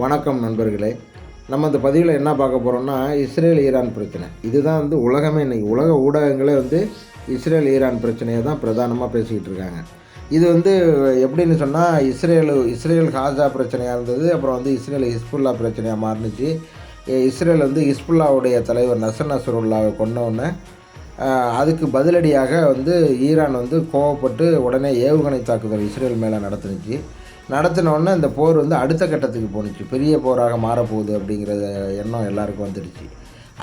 வணக்கம் நண்பர்களே. நம்ம இந்த பதிவில் என்ன பார்க்க போகிறோம்னா இஸ்ரேல் ஈரான் பிரச்சனை. இதுதான் வந்து உலகமே இன்னைக்கு. உலக ஊடகங்களே வந்து இஸ்ரேல் ஈரான் பிரச்சனையை தான் பிரதானமாக பேசிக்கிட்டு இருக்காங்க. இது வந்து எப்படின்னு சொன்னால் இஸ்ரேல் இஸ்ரேல் காசா பிரச்சனையாக இருந்தது அப்புறம் வந்து இஸ்ரேல் ஹிஸ்புல்லா பிரச்சனையாக மாறுனுச்சு. இஸ்ரேல் வந்து ஹிஸ்புல்லாவுடைய தலைவர் நசர் நசருல்லாவை கொண்டவுடனே அதுக்கு பதிலடியாக வந்து ஈரான் வந்து கோவப்பட்டு உடனே ஏவுகணை தாக்குதல் இஸ்ரேல் மேலே நடத்துனுச்சு. நடத்தினோடனே இந்த போர் வந்து அடுத்த கட்டத்துக்கு போணுச்சு. பெரிய போராக மாறப்போகுது அப்படிங்கிற எண்ணம் எல்லாருக்கும் வந்துடுச்சு.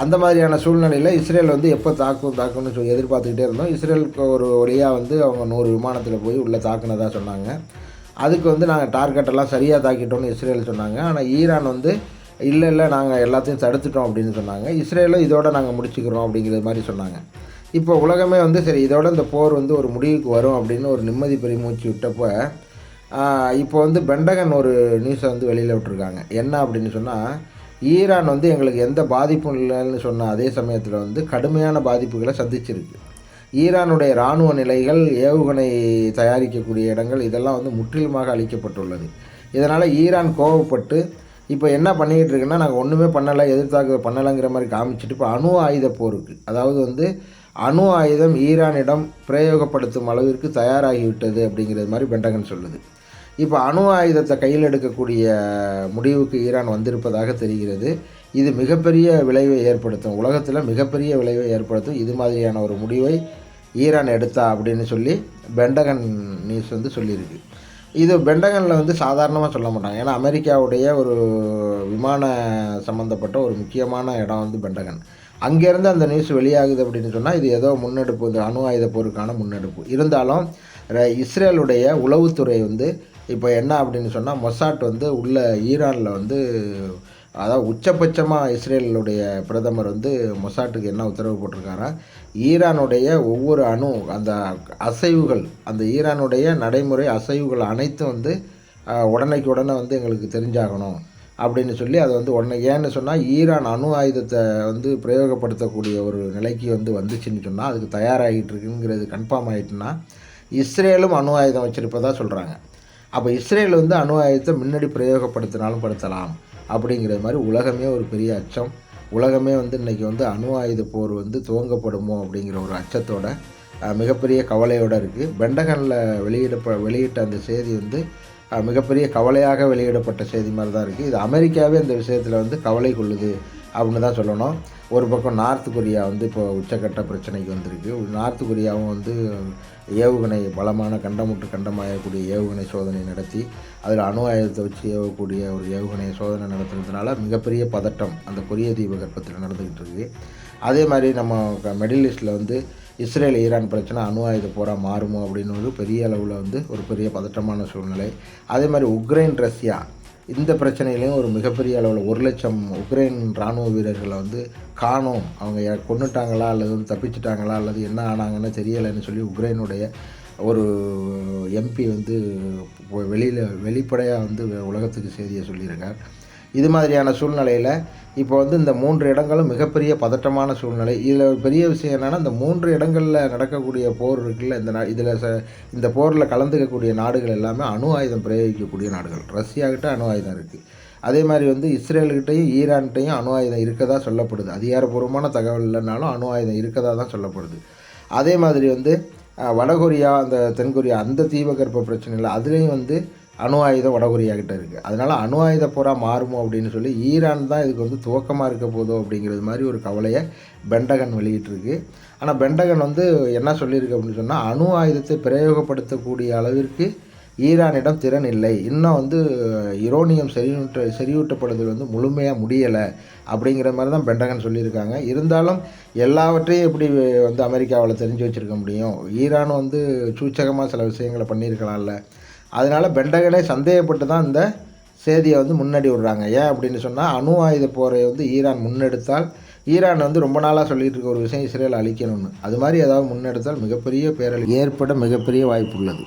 அந்த மாதிரியான சூழ்நிலையில் இஸ்ரேல் வந்து எப்போ தாக்கும் தாக்குன்னு சொல்லி எதிர்பார்த்துக்கிட்டே இருந்தோம். இஸ்ரேலுக்கு ஒரு வழியாக வந்து அவங்க நூறு விமானத்தில் போய் உள்ளே தாக்குனதாக சொன்னாங்க. அதுக்கு வந்து நாங்கள் டார்கெட்டெல்லாம் சரியாக தாக்கிட்டோம்னு இஸ்ரேல் சொன்னாங்க. ஆனால் ஈரான் வந்து இல்லை இல்லை நாங்கள் எல்லாத்தையும் தடுத்துட்டோம் அப்படின்னு சொன்னாங்க. இஸ்ரேலும் இதோட நாங்கள் முடிச்சுக்கிறோம் அப்படிங்கிறது மாதிரி சொன்னாங்க. இப்போ உலகமே வந்து சரி இதோட இந்த போர் வந்து ஒரு முடிவுக்கு வரும் அப்படின்னு ஒரு நிம்மதி பெருமூச்சு விட்டப்போ இப்போ வந்து பெண்டகன் ஒரு நியூஸை வந்து வெளியில் விட்டுருக்காங்க. என்ன அப்படின்னு சொன்னால் ஈரான் வந்து எங்களுக்கு எந்த பாதிப்பும் இல்லைன்னு சொன்ன அதே சமயத்தில் வந்து கடுமையான பாதிப்புகளை சந்திச்சிருக்கு. ஈரானுடைய இராணுவ நிலைகள் ஏவுகணை தயாரிக்கக்கூடிய இடங்கள் இதெல்லாம் வந்து முற்றிலுமாக அழிக்கப்பட்டுள்ளது. இதனால் ஈரான் கோவப்பட்டு இப்போ என்ன பண்ணிக்கிட்டு இருக்குன்னா நாங்கள் ஒன்றுமே பண்ணலை எதிர்த்தாக்குதல் பண்ணலைங்கிற மாதிரி காமிச்சிட்டு இப்போ அணு ஆயுத போருக்கு. அதாவது வந்து அணு ஆயுதம் ஈரானிடம் பிரயோகப்படுத்தும் அளவிற்கு தயாராகிவிட்டது அப்படிங்கிறது மாதிரி பெண்டகன் சொல்லுது. இப்போ அணு ஆயுதத்தை கையில் எடுக்கக்கூடிய முடிவுக்கு ஈரான் வந்திருப்பதாக தெரிகிறது. இது மிகப்பெரிய விளைவை ஏற்படுத்தும். உலகத்தில் மிகப்பெரிய விளைவை ஏற்படுத்தும். இது மாதிரியான ஒரு முடிவை ஈரான் எடுத்தா அப்படின்னு சொல்லி பெண்டகன் நியூஸ் வந்து சொல்லியிருக்கு. இது பெண்டகனில் வந்து சாதாரணமாக சொல்ல மாட்டாங்க. ஏன்னா அமெரிக்காவுடைய ஒரு விமான சம்மந்தப்பட்ட ஒரு முக்கியமான இடம் வந்து பெண்டகன் அங்கேருந்து அந்த நியூஸ் வெளியாகுது அப்படின்னு சொன்னால் இது ஏதோ முன்னெடுப்பு இந்த அணு ஆயுத போருக்கான முன்னெடுப்பு. இருந்தாலும் ர- இஸ்ரேலுடைய உளவுத்துறை வந்து இப்போ என்ன அப்படின்னு சொன்னால் மொசாட் வந்து உள்ள ஈரானில் வந்து அதாவது உச்சபட்சமாக இஸ்ரேலுடைய பிரதமர் வந்து மொசாட்டுக்கு என்ன உத்தரவு போட்டிருக்காரா? ஈரானுடைய ஒவ்வொரு அணு அந்த அசைவுகள் அந்த ஈரானுடைய நடைமுறை அசைவுகள் அனைத்தும் வந்து உடனேக்கு உடனே வந்து எங்களுக்கு தெரிஞ்சாகணும் அப்படின்னு சொல்லி அதை வந்து உடனே ஏன்னு சொன்னால் ஈரான் அணு ஆயுதத்தை வந்து பிரயோகப்படுத்தக்கூடிய ஒரு நிலைக்கு வந்து வந்துச்சுன்னு சொன்னால் அதுக்கு தயாராகிட்டு இருக்குங்கிறது கன்ஃபார்ம் ஆகிட்டுன்னா இஸ்ரேலும் அணு ஆயுதம் வச்சுருப்பதாக சொல்கிறாங்க அப்போ இஸ்ரேல் வந்து அணு ஆயுதத்தை முன்னாடி பிரயோகப்படுத்தினாலும் படுத்தலாம் அப்படிங்கிற மாதிரி உலகமே ஒரு பெரிய அச்சம். உலகமே வந்து இன்றைக்கி வந்து அணு ஆயுத போர் வந்து துவங்கப்படுமோ அப்படிங்கிற ஒரு அச்சத்தோட மிகப்பெரிய கவலையோடு இருக்குது பெண்டகனில் வெளியிட வெளியிட்ட அந்த செய்தி வந்து மிகப்பெரிய கவலையாக வெளியிடப்பட்ட செய்தி மாதிரி தான் இருக்குது இது அமெரிக்காவே இந்த விஷயத்தில் வந்து கவலை கொள்ளுது அப்படின்னு தான் சொல்லணும். ஒரு பக்கம் நார்த் கொரியா வந்து இப்போ உச்சக்கட்ட பிரச்சனைக்கு வந்திருக்கு. நார்த் கொரியாவும் வந்து ஏவுகணை பலமான கண்டமுட்டு கண்டமாயக்கூடிய ஏவுகணை சோதனை நடத்தி அதில் அணு ஆயுதத்தை வச்சு ஏவக்கூடிய ஒரு ஏவுகணை சோதனை நடத்துனதுனால மிகப்பெரிய பதட்டம் அந்த கொரிய தீபகற்பத்தில் நடந்துக்கிட்டு இருக்குது அதே மாதிரி நம்ம மிடில் ஈஸ்டில் வந்து இஸ்ரேல் ஈரான் பிரச்சனை அணு ஆயுத போராக மாறுமோ அப்படின்னு பெரிய அளவில் வந்து ஒரு பெரிய பதட்டமான சூழ்நிலை. அதே மாதிரி உக்ரைன் ரஷ்யா இந்த பிரச்சனையிலையும் ஒரு மிகப்பெரிய அளவில் ஒரு லட்சம் உக்ரைன் இராணுவ வீரர்களை வந்து காணோம். அவங்க யா- கொன்னுட்டாங்களா அல்லது வந்து தப்பிச்சிட்டாங்களா அல்லது என்ன ஆனாங்கன்னு தெரியலைன்னு சொல்லி உக்ரைனுடைய ஒரு எம்பி வந்து வெளியில் வெளிப்படையாக வந்து உலகத்துக்கு செய்தியை சொல்லியிருக்கார். இது மாதிரியான சூழ்நிலையில் இப்போ வந்து இந்த மூன்று இடங்களும் மிகப்பெரிய பதட்டமான சூழ்நிலை. இதில் ஒரு பெரிய விஷயம் என்னென்னா இந்த மூன்று இடங்களில் நடக்கக்கூடிய போர் இருக்குல்ல இந்த நா இதில் ச இந்த போரில் கலந்துக்கக்கூடிய நாடுகள் எல்லாமே அணு ஆயுதம் பிரயோகிக்கக்கூடிய நாடுகள். ரஷ்யாக்கிட்ட அணு ஆயுதம் இருக்குது அதே மாதிரி வந்து இஸ்ரேலுக்கிட்டையும் ஈரான்கிட்டையும் அணு ஆயுதம் இருக்கதா சொல்லப்படுது. அதிகாரப்பூர்வமான தகவல் இல்லைனாலும் அணு ஆயுதம் இருக்கதா தான் சொல்லப்படுது. அதே மாதிரி வந்து வடகொரியா அந்த தென்கொரியா அந்த தீபகற்ப பிரச்சனையில் அதுலேயும் வந்து அணு ஆயுதம் வடகொரியா கிட்ட இருக்குது அதனால் அணு ஆயுத போரா மாறுமோ அப்படின்னு சொல்லி ஈரான் தான் இதுக்கு வந்து துவக்கமாக இருக்க போதோ அப்படிங்கிறது மாதிரி ஒரு கவலையை பெண்டகன் வெளியிட்டிருக்கு. ஆனால் பெண்டகன் வந்து என்ன சொல்லியிருக்கு அப்படின்னு சொன்னால் அணு ஆயுதத்தை பிரயோகப்படுத்தக்கூடிய அளவிற்கு ஈரானிடம் திறன் இல்லை. இன்னும் வந்து யுரோனியம் செறியூட்ட செறியூட்டப்படுதல் வந்து முழுமையாக முடியலை அப்படிங்கிற மாதிரி தான் பெண்டகன் சொல்லியிருக்காங்க. இருந்தாலும் எல்லாவற்றையும் எப்படி வந்து அமெரிக்காவில் தெரிஞ்சு வச்சுருக்க முடியும்? ஈரான் வந்து சூச்சகமாக சில விஷயங்களை பண்ணியிருக்கலாம்ல. அதனால் பெண்டகனே சந்தேகப்பட்டு தான் இந்த செய்தியை வந்து முன்னாடி விடுறாங்க. ஏன் அப்படின்னு சொன்னால் அணு ஆயுத போரை வந்து ஈரான் முன்னெடுத்தால் ஈரான் வந்து ரொம்ப நாளாக சொல்லிகிட்டு இருக்க ஒரு விஷயம் இஸ்ரேல் அழிக்கணும்னு. அது மாதிரி ஏதாவது முன்னெடுத்தால் மிகப்பெரிய பேரழி ஏற்பட மிகப்பெரிய வாய்ப்பு உள்ளது.